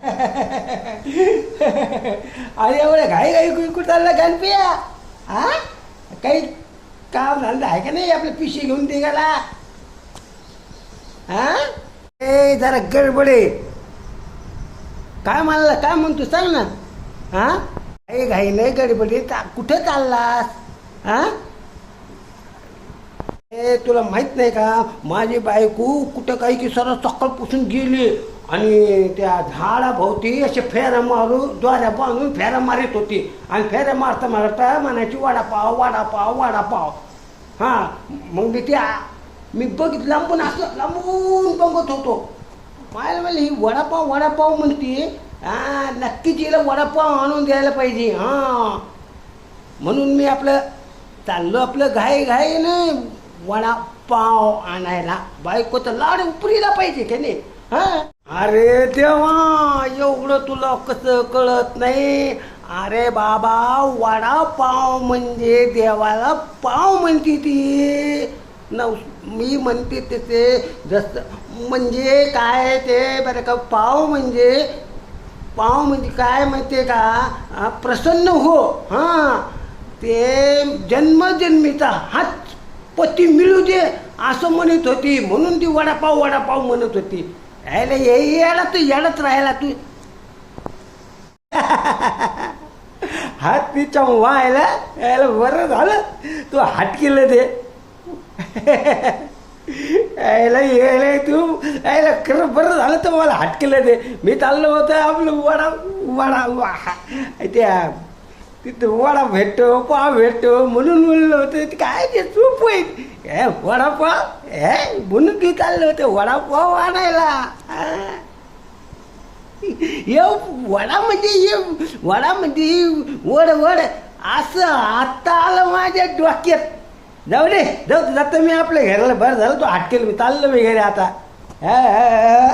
अरे एवढ्या घाई घाई कुठं चालला गणपिया हा काही काम झालं आहे का नाही आपलं पिशी घेऊन दे गेला हा ए जरा गडबड. आहे काय म्हणला काय म्हणतो सांग ना. हा काही घाई नाही गडबडी कुठं चाललास? हा ए तुला माहीत नाही का? माझी बायको कुठं काही की सरळ पुसून गेली. आणि त्या झाडाभोवती असे फेऱ्या मारून द्वाऱ्या बांधून फेऱ्या मारित होती. आणि फेऱ्या मारता मारता म्हणायची वडापाव वडापाव वडापाव. हां मग मी त्या मी बघित लांबून असं लांबून बघत होतो. मला म्हणलं ही वडापाव वडापाव म्हणते. हा नक्कीच हिला वडापाव आणून द्यायला पाहिजे. हां. म्हणून मी आपलं चाललो आपलं घाई घाई नाही वडापाव आणायला. बायकोचं लाड उपरीला पाहिजे की नाही? हा? अरे देवा एवढं तुला कसं कळत नाही? अरे बाबा वडापाव म्हणजे देवाला पाव म्हणते ती. नव मी म्हणते तसे जस म्हणजे काय ते बरं का पाव म्हणजे पाव म्हणजे काय माहितीये का? प्रसन्न हो. हां. ते जन्मजन्मीचा हात हाच ती मिळू दे असं म्हणत होती. म्हणून ती वडापाव वडापाव म्हणत होती. यायला ये यायला तू येडत राहायला तू. हात तिच्या व्हायला यायला बरं झालं. तू हात केलं दे. यायला यायला तू यायला खरं बरं झालं तर मला हाट केलं ते मी चाललो होतं आपलं वडा वडा वा- त्या तिथं वडा भेटतो पाव भेटतो म्हणून म्हणलं होतं ते काय ते चूप होईल हे वडापाव? हे म्हणून ती चाललं होतं वडापाव आणायला. ये वडा म्हणजे ये वडा म्हणजे वड वड असं आत्ता आलं माझ्या डोक्यात. जाऊ दे जाऊ जातो मी आपल्या घराला बरं झालं तो हटकेल मी चाललो मी घरी आता. हा, हा.